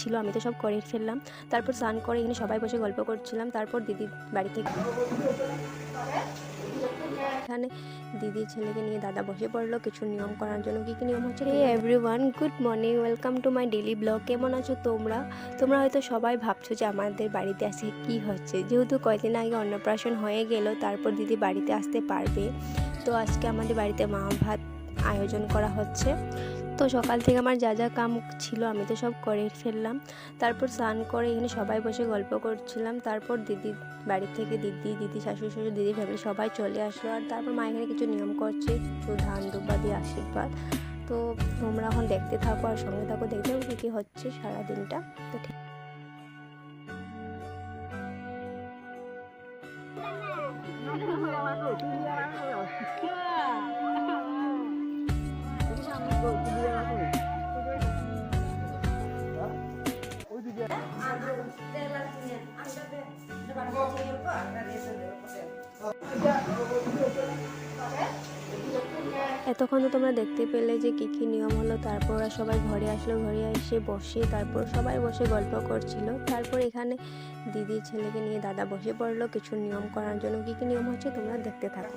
ছিল আমি তো সব করে ফেললাম। তারপর স্নান করে এখানে সবাই বসে গল্প করছিলাম। তারপর দিদি বাড়ি থেকে এখানে দিদির ছেলেকে নিয়ে দাদা বসে পড়ল। কিছু নিয়ম করার জন্য কী কী নিয়ম হচ্ছে hey everyone good morning welcome to my daily blog কেমন আছো তোমরা? তোমরা হয়তো সবাই ভাবছ যে আমাদের বাড়িতে আসে কি হচ্ছে। যেহেতু কয়দিন আগে অন্নপ্রাশন হয়ে গেল তারপর দিদি বাড়িতে আসতে পারবে। তো আজকে আমাদের বাড়িতে মা ভাত আয়োজন করা হচ্ছে। তো সকাল থেকে আমার যা যা কাম ছিল আমি তো সব করে ফেললাম। তারপর স্নান করে এখানে সবাই বসে গল্প করছিলাম। তারপর দিদি বাড়ি থেকে দিদি দিদি শাশুড়ি শ্বশুর দিদি ফ্যামিলি সবাই চলে আসলো। আর তারপর মা এখানে কিছু নিয়ম করছে কিছু ধান দুব্বা দিয়ে আশীর্বাদ। তো তোমরা এখন দেখতে থাকো আর সঙ্গে থাকো দেখতে থাকো কী কী হচ্ছে সারা দিনটা তো ঠিক এতক্ষণ তোমরা দেখতে পেলে যে কী কী নিয়ম হলো, তারপর সবাই ঘরে আসলো, ঘরে এসে বসে, তারপর সবাই বসে গল্প করছিল। তারপর এখানে দিদির ছেলেকে নিয়ে দাদা বসে পড়ল। কিছু নিয়ম করার জন্য কী কী নিয়ম হচ্ছে তোমরা দেখতে থাকো।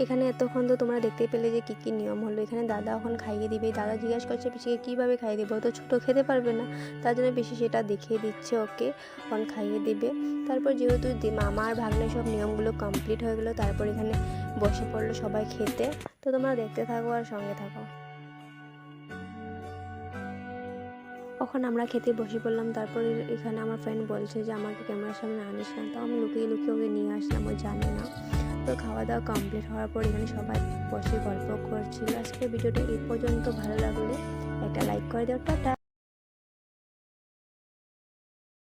এখানে এতক্ষণ তো তোমরা দেখতে পেলে যে কী কী নিয়ম হলো। এখানে দাদা এখন খাইয়ে দিবে। দাদা জিজ্ঞেস করছে, পিসিকে কীভাবে খাইয়ে দেবো? তো ছোটো, খেতে পারবে না। তার জন্য পিসি সেটা দেখিয়ে দিচ্ছে ওকে। এখন খাইয়ে দিবে। তারপর যেহেতু দি- মামা আর ভাগ্নে সব নিয়মগুলো কমপ্লিট হয়ে গেলো, তারপর এখানে বসে পড়ল সবাই খেতে। তো তোমরা দেখতে থাকো আর সঙ্গে থাকো। তখন আমরা খেতে বসে পড়লাম। তারপর এখানে আমার ফ্রেন্ড বলছে যে, আমাকে ক্যামেরার সামনে আনিস না। তো আমি লুকিয়ে লুকিয়ে ওকে নিয়ে আসলাম। ও জানে না। তো খাওয়া দাওয়া কমপ্লিট হওয়ার পর এখানে সবাই বসে গল্প করছিল। আজকে ভিডিওটা এই পর্যন্ত। ভালো লাগলে একটা লাইক করে দেওয়া টাটা।